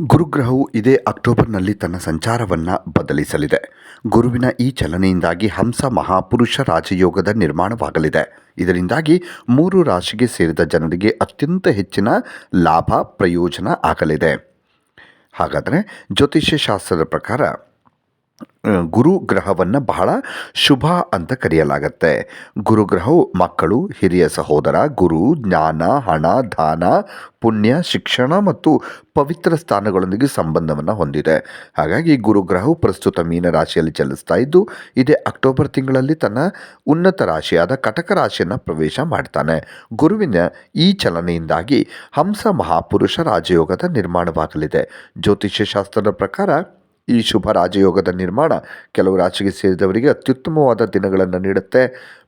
ಗುರುಗ್ರಹವು ಇದೇ ಅಕ್ಟೋಬರ್ನಲ್ಲಿ ತನ್ನ ಸಂಚಾರವನ್ನು ಬದಲಿಸಲಿದೆ. ಗುರುವಿನ ಈ ಚಲನೆಯಿಂದಾಗಿ ಹಂಸ ಮಹಾಪುರುಷ ರಾಜಯೋಗದ ನಿರ್ಮಾಣವಾಗಲಿದೆ. ಇದರಿಂದಾಗಿ ಮೂರು ರಾಶಿಗೆ ಸೇರಿದ ಜನರಿಗೆ ಅತ್ಯಂತ ಹೆಚ್ಚಿನ ಲಾಭ ಪ್ರಯೋಜನ ಆಗಲಿದೆ. ಹಾಗಾದರೆ ಜ್ಯೋತಿಷ್ಯ ಶಾಸ್ತ್ರದ ಪ್ರಕಾರ ಗುರು ಗ್ರಹವನ್ನು ಬಹಳ ಶುಭ ಅಂತ ಕರೆಯಲಾಗತ್ತೆ. ಗುರುಗ್ರಹವು ಮಕ್ಕಳು, ಹಿರಿಯ ಸಹೋದರ, ಗುರು, ಜ್ಞಾನ, ಹಣ, ದಾನ, ಪುಣ್ಯ, ಶಿಕ್ಷಣ ಮತ್ತು ಪವಿತ್ರ ಸ್ಥಾನಗಳೊಂದಿಗೆ ಸಂಬಂಧವನ್ನು ಹೊಂದಿದೆ. ಹಾಗಾಗಿ ಗುರುಗ್ರಹವು ಪ್ರಸ್ತುತ ಮೀನ ರಾಶಿಯಲ್ಲಿ ಚಲಿಸ್ತಾ ಇದ್ದು, ಇದೇ ಅಕ್ಟೋಬರ್ ತಿಂಗಳಲ್ಲಿ ತನ್ನ ಉನ್ನತ ರಾಶಿಯಾದ ಕಟಕ ರಾಶಿಯನ್ನು ಪ್ರವೇಶ ಮಾಡ್ತಾನೆ. ಗುರುವಿನ ಈ ಚಲನೆಯಿಂದಾಗಿ ಹಂಸ ಮಹಾಪುರುಷ ರಾಜಯೋಗದ ನಿರ್ಮಾಣವಾಗಲಿದೆ. ಜ್ಯೋತಿಷ್ಯ ಶಾಸ್ತ್ರದ ಪ್ರಕಾರ ಈ ಶುಭ ರಾಜಯೋಗದ ನಿರ್ಮಾಣ ಕೆಲವು ರಾಶಿಗೆ ಸೇರಿದವರಿಗೆ ಅತ್ಯುತ್ತಮವಾದ ದಿನಗಳನ್ನು ನೀಡುತ್ತೆ.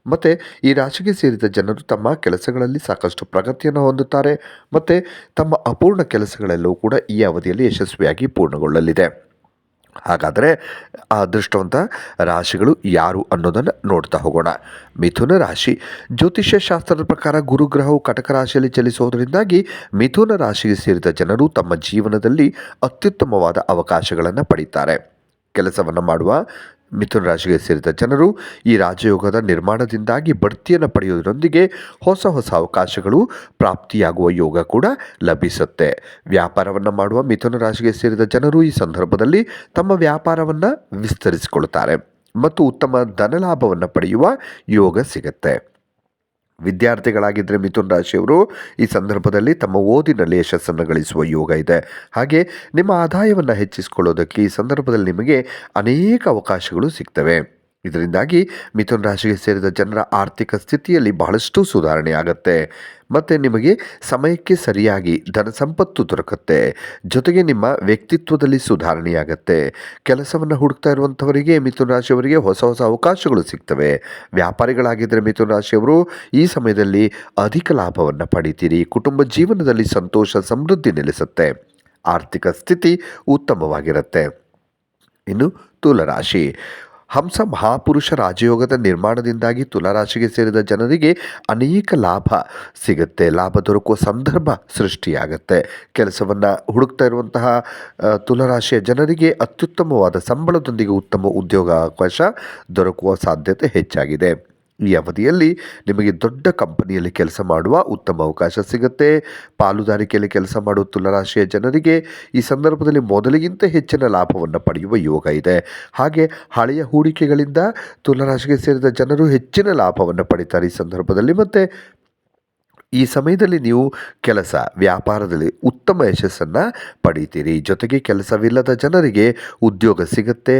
ಮತ್ತು ಈ ರಾಶಿಗೆ ಸೇರಿದ ಜನರು ತಮ್ಮ ಕೆಲಸಗಳಲ್ಲಿ ಸಾಕಷ್ಟು ಪ್ರಗತಿಯನ್ನು ಹೊಂದುತ್ತಾರೆ. ಮತ್ತು ತಮ್ಮ ಅಪೂರ್ಣ ಕೆಲಸಗಳೆಲ್ಲವೂ ಕೂಡ ಈ ಅವಧಿಯಲ್ಲಿ ಯಶಸ್ವಿಯಾಗಿ ಪೂರ್ಣಗೊಳ್ಳಲಿದೆ. ಹಾಗಾದರೆ ಅದೃಷ್ಟವಂತ ರಾಶಿಗಳು ಯಾರು ಅನ್ನೋದನ್ನು ನೋಡ್ತಾ ಹೋಗೋಣ. ಮಿಥುನ ರಾಶಿ, ಜ್ಯೋತಿಷ್ಯ ಶಾಸ್ತ್ರದ ಪ್ರಕಾರ ಗುರುಗ್ರಹವು ಕಟಕ ರಾಶಿಯಲ್ಲಿ ಚಲಿಸೋದರಿಂದಾಗಿ ಮಿಥುನ ರಾಶಿಗೆ ಸೇರಿದ ಜನರು ತಮ್ಮ ಜೀವನದಲ್ಲಿ ಅತ್ಯುತ್ತಮವಾದ ಅವಕಾಶಗಳನ್ನು ಪಡೀತಾರೆ. ಕೆಲಸವನ್ನು ಮಾಡುವ ಮಿಥುನ ರಾಶಿಗೆ ಸೇರಿದ ಜನರು ಈ ರಾಜಯೋಗದ ನಿರ್ಮಾಣದಿಂದಾಗಿ ಬಡ್ತಿಯನ್ನು ಪಡೆಯುವುದರೊಂದಿಗೆ ಹೊಸ ಹೊಸ ಅವಕಾಶಗಳು ಪ್ರಾಪ್ತಿಯಾಗುವ ಯೋಗ ಕೂಡ ಲಭಿಸುತ್ತೆ. ವ್ಯಾಪಾರವನ್ನು ಮಾಡುವ ಮಿಥುನ ರಾಶಿಗೆ ಸೇರಿದ ಜನರು ಈ ಸಂದರ್ಭದಲ್ಲಿ ತಮ್ಮ ವ್ಯಾಪಾರವನ್ನು ವಿಸ್ತರಿಸಿಕೊಳ್ತಾರೆ ಮತ್ತು ಉತ್ತಮ ಧನಲಾಭವನ್ನು ಪಡೆಯುವ ಯೋಗ ಸಿಗುತ್ತೆ. ವಿದ್ಯಾರ್ಥಿಗಳಾಗಿದ್ದರೆ ಮಿಥುನ್ ರಾಶಿಯವರು ಈ ಸಂದರ್ಭದಲ್ಲಿ ತಮ್ಮ ಓದಿನಲ್ಲಿ ಯಶಸ್ಸನ್ನು ಗಳಿಸುವ ಯೋಗ ಇದೆ. ಹಾಗೆ ನಿಮ್ಮ ಆದಾಯವನ್ನು ಹೆಚ್ಚಿಸಿಕೊಳ್ಳೋದಕ್ಕೆ ಈ ಸಂದರ್ಭದಲ್ಲಿ ನಿಮಗೆ ಅನೇಕ ಅವಕಾಶಗಳು ಸಿಗ್ತವೆ. ಇದರಿಂದಾಗಿ ಮಿಥುನ್ ರಾಶಿಗೆ ಸೇರಿದ ಜನರ ಆರ್ಥಿಕ ಸ್ಥಿತಿಯಲ್ಲಿ ಬಹಳಷ್ಟು ಸುಧಾರಣೆ ಆಗುತ್ತೆ. ಮತ್ತು ನಿಮಗೆ ಸಮಯಕ್ಕೆ ಸರಿಯಾಗಿ ಧನ ಸಂಪತ್ತು ದೊರಕುತ್ತೆ. ಜೊತೆಗೆ ನಿಮ್ಮ ವ್ಯಕ್ತಿತ್ವದಲ್ಲಿ ಸುಧಾರಣೆಯಾಗತ್ತೆ ಕೆಲಸವನ್ನು ಹುಡುಕ್ತಾ ಇರುವಂಥವರಿಗೆ ಮಿಥುನ ರಾಶಿಯವರಿಗೆ ಹೊಸ ಹೊಸ ಅವಕಾಶಗಳು ಸಿಗ್ತವೆ. ವ್ಯಾಪಾರಿಗಳಾಗಿದ್ದರೆ ಮಿಥುನ ರಾಶಿಯವರು ಈ ಸಮಯದಲ್ಲಿ ಅಧಿಕ ಲಾಭವನ್ನು ಪಡಿತೀರಿ. ಕುಟುಂಬ ಜೀವನದಲ್ಲಿ ಸಂತೋಷ, ಸಮೃದ್ಧಿ ನೆಲೆಸುತ್ತೆ. ಆರ್ಥಿಕ ಸ್ಥಿತಿ ಉತ್ತಮವಾಗಿರುತ್ತೆ. ಇನ್ನು ತುಲರಾಶಿ. ಹಂಸ ಮಹಾಪುರುಷ ರಾಜಯೋಗದ ನಿರ್ಮಾಣದಿಂದಾಗಿ ತುಲಾರಾಶಿಗೆ ಸೇರಿದ ಜನರಿಗೆ ಅನೇಕ ಲಾಭ ಸಿಗುತ್ತೆ. ಲಾಭ ದೊರಕುವ ಸಂದರ್ಭ ಸೃಷ್ಟಿಯಾಗುತ್ತೆ. ಕೆಲಸವನ್ನು ಹುಡುಕ್ತಾ ಇರುವಂತಹ ತುಲಾರಾಶಿಯ ಜನರಿಗೆ ಅತ್ಯುತ್ತಮವಾದ ಸಂಬಳದೊಂದಿಗೆ ಉತ್ತಮ ಉದ್ಯೋಗಾವಕಾಶ ದೊರಕುವ ಸಾಧ್ಯತೆ ಹೆಚ್ಚಾಗಿದೆ. ಈ ಅವಧಿಯಲ್ಲಿ ನಿಮಗೆ ದೊಡ್ಡ ಕಂಪನಿಯಲ್ಲಿ ಕೆಲಸ ಮಾಡುವ ಉತ್ತಮ ಅವಕಾಶ ಸಿಗುತ್ತೆ. ಪಾಲುದಾರಿಕೆಯಲ್ಲಿ ಕೆಲಸ ಮಾಡುವ ತುಲರಾಶಿಯ ಜನರಿಗೆ ಈ ಸಂದರ್ಭದಲ್ಲಿ ಮೊದಲಿಗಿಂತ ಹೆಚ್ಚಿನ ಲಾಭವನ್ನು ಪಡೆಯುವ ಯೋಗ ಇದೆ. ಹಾಗೆ ಹಳೆಯ ಹೂಡಿಕೆಗಳಿಂದ ತುಲರಾಶಿಗೆ ಸೇರಿದ ಜನರು ಹೆಚ್ಚಿನ ಲಾಭವನ್ನು ಪಡಿತಾರೆ ಈ ಸಂದರ್ಭದಲ್ಲಿ. ಮತ್ತು ಈ ಸಮಯದಲ್ಲಿ ನೀವು ಕೆಲಸ, ವ್ಯಾಪಾರದಲ್ಲಿ ಉತ್ತಮ ಯಶಸ್ಸನ್ನು ಪಡೀತೀರಿ. ಜೊತೆಗೆ ಕೆಲಸವಿಲ್ಲದ ಜನರಿಗೆ ಉದ್ಯೋಗ ಸಿಗುತ್ತೆ.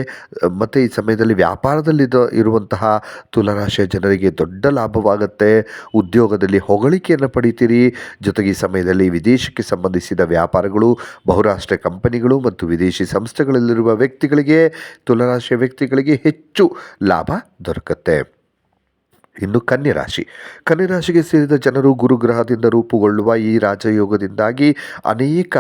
ಮತ್ತು ಈ ಸಮಯದಲ್ಲಿ ವ್ಯಾಪಾರದಲ್ಲಿ ಇರುವಂತಹ ತುಲರಾಶಿಯ ಜನರಿಗೆ ದೊಡ್ಡ ಲಾಭವಾಗುತ್ತೆ. ಉದ್ಯೋಗದಲ್ಲಿ ಹೊಗಳಿಕೆಯನ್ನು ಪಡೀತೀರಿ. ಜೊತೆಗೆ ಈ ಸಮಯದಲ್ಲಿ ವಿದೇಶಕ್ಕೆ ಸಂಬಂಧಿಸಿದ ವ್ಯಾಪಾರಗಳು, ಬಹುರಾಷ್ಟ್ರೀಯ ಕಂಪನಿಗಳು ಮತ್ತು ವಿದೇಶಿ ಸಂಸ್ಥೆಗಳಲ್ಲಿರುವ ವ್ಯಕ್ತಿಗಳಿಗೆ ತುಲರಾಶಿಯ ವ್ಯಕ್ತಿಗಳಿಗೆ ಹೆಚ್ಚು ಲಾಭ ದೊರಕುತ್ತೆ. ಇನ್ನು ಕನ್ಯರಾಶಿ. ಕನ್ಯರಾಶಿಗೆ ಕನ್ಯೆ ರಾಶಿಗೆ ಸೇರಿದ ಜನರು ಗುರುಗ್ರಹದಿಂದ ರೂಪುಗೊಳ್ಳುವ ಈ ರಾಜಯೋಗದಿಂದಾಗಿ ಅನೇಕ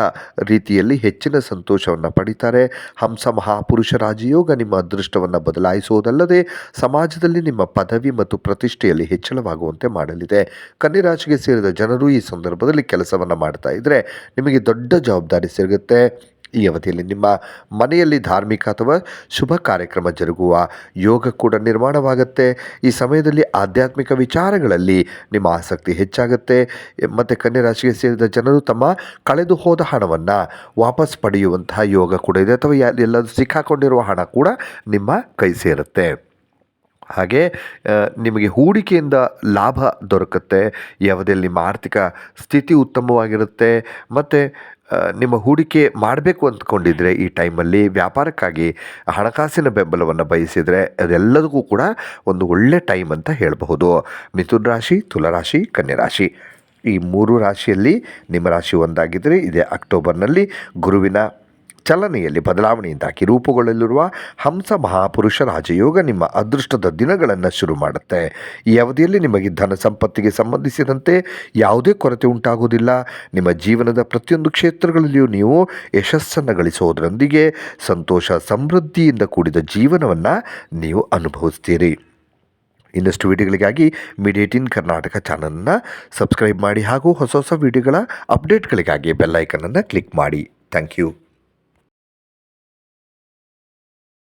ರೀತಿಯಲ್ಲಿ ಹೆಚ್ಚಿನ ಸಂತೋಷವನ್ನು ಪಡಿತಾರೆ. ಹಂಸ ಮಹಾಪುರುಷ ರಾಜಯೋಗ ನಿಮ್ಮ ಅದೃಷ್ಟವನ್ನು ಬದಲಾಯಿಸುವುದಲ್ಲದೆ ಸಮಾಜದಲ್ಲಿ ನಿಮ್ಮ ಪದವಿ ಮತ್ತು ಪ್ರತಿಷ್ಠೆಯಲ್ಲಿ ಹೆಚ್ಚಳವಾಗುವಂತೆ ಮಾಡಲಿದೆ. ಕನ್ಯರಾಶಿಗೆ ಸೇರಿದ ಜನರು ಈ ಸಂದರ್ಭದಲ್ಲಿ ಕೆಲಸವನ್ನು ಮಾಡ್ತಾ ಇದ್ದರೆ ನಿಮಗೆ ದೊಡ್ಡ ಜವಾಬ್ದಾರಿ ಸಿಗುತ್ತೆ. ಈ ಅವಧಿಯಲ್ಲಿ ನಿಮ್ಮ ಮನೆಯಲ್ಲಿ ಧಾರ್ಮಿಕ ಅಥವಾ ಶುಭ ಕಾರ್ಯಕ್ರಮ ಜರುಗುವ ಯೋಗ ಕೂಡ ನಿರ್ಮಾಣವಾಗುತ್ತೆ. ಈ ಸಮಯದಲ್ಲಿ ಆಧ್ಯಾತ್ಮಿಕ ವಿಚಾರಗಳಲ್ಲಿ ನಿಮ್ಮ ಆಸಕ್ತಿ ಹೆಚ್ಚಾಗುತ್ತೆ. ಮತ್ತು ಕನ್ಯಾ ರಾಶಿಗೆ ಸೇರಿದ ಜನರು ತಮ್ಮ ಕಳೆದು ಹೋದ ಹಣವನ್ನು ವಾಪಸ್ ಪಡೆಯುವಂತಹ ಯೋಗ ಕೂಡ ಇದೆ. ಅಥವಾ ಎಲ್ಲಾದರೂ ಸಿಕ್ಕಾಕೊಂಡಿರುವ ಹಣ ಕೂಡ ನಿಮ್ಮ ಕೈ ಸೇರುತ್ತೆ. ಹಾಗೆ ನಿಮಗೆ ಹೂಡಿಕೆಯಿಂದ ಲಾಭ ದೊರಕುತ್ತೆ ಯಾವುದೇ ನಿಮ್ಮ ಆರ್ಥಿಕ ಸ್ಥಿತಿ ಉತ್ತಮವಾಗಿರುತ್ತೆ, ಮತ್ತು ನಿಮ್ಮ ಹೂಡಿಕೆ ಮಾಡಬೇಕು ಅಂದ್ಕೊಂಡಿದ್ರೆ ಈ ಟೈಮಲ್ಲಿ ವ್ಯಾಪಾರಕ್ಕಾಗಿ ಹಣಕಾಸಿನ ಬೆಂಬಲವನ್ನು ಬಯಸಿದರೆ ಅದೆಲ್ಲದಕ್ಕೂ ಕೂಡ ಒಂದು ಒಳ್ಳೆ ಟೈಮ್ ಅಂತ ಹೇಳಬಹುದು. ಮಿಥುನ್ ರಾಶಿ ತುಲರಾಶಿ ಕನ್ಯರಾಶಿ ಈ ಮೂರು ರಾಶಿಯಲ್ಲಿ ನಿಮ್ಮ ರಾಶಿ ಒಂದಾಗಿದ್ದರೆ ಇದೇ ಅಕ್ಟೋಬರ್ನಲ್ಲಿ ಗುರುವಿನ ಚಲನೆಯಲ್ಲಿ ಬದಲಾವಣೆಯಿಂದಾಗಿ ರೂಪುಗೊಳ್ಳಲಿರುವ ಹಂಸ ಮಹಾಪುರುಷ ರಾಜಯೋಗ ನಿಮ್ಮ ಅದೃಷ್ಟದ ದಿನಗಳನ್ನು ಶುರು ಮಾಡುತ್ತೆ. ಈ ಅವಧಿಯಲ್ಲಿ ನಿಮಗೆ ಧನ ಸಂಪತ್ತಿಗೆ ಸಂಬಂಧಿಸಿದಂತೆ ಯಾವುದೇ ಕೊರತೆ ಉಂಟಾಗುವುದಿಲ್ಲ. ನಿಮ್ಮ ಜೀವನದ ಪ್ರತಿಯೊಂದು ಕ್ಷೇತ್ರಗಳಲ್ಲಿಯೂ ನೀವು ಯಶಸ್ಸನ್ನು ಗಳಿಸೋದರೊಂದಿಗೆ ಸಂತೋಷ, ಸಮೃದ್ಧಿಯಿಂದ ಕೂಡಿದ ಜೀವನವನ್ನು ನೀವು ಅನುಭವಿಸ್ತೀರಿ. ಇನ್ನಷ್ಟು ವಿಡಿಯೋಗಳಿಗಾಗಿ ಇನ್ ಕರ್ನಾಟಕ ಚಾನಲನ್ನು ಸಬ್ಸ್ಕ್ರೈಬ್ ಮಾಡಿ ಹಾಗೂ ಹೊಸ ಹೊಸ ವಿಡಿಯೋಗಳ ಅಪ್ಡೇಟ್ಗಳಿಗಾಗಿ ಬೆಲ್ಲೈಕನನ್ನು ಕ್ಲಿಕ್ ಮಾಡಿ. Thank you.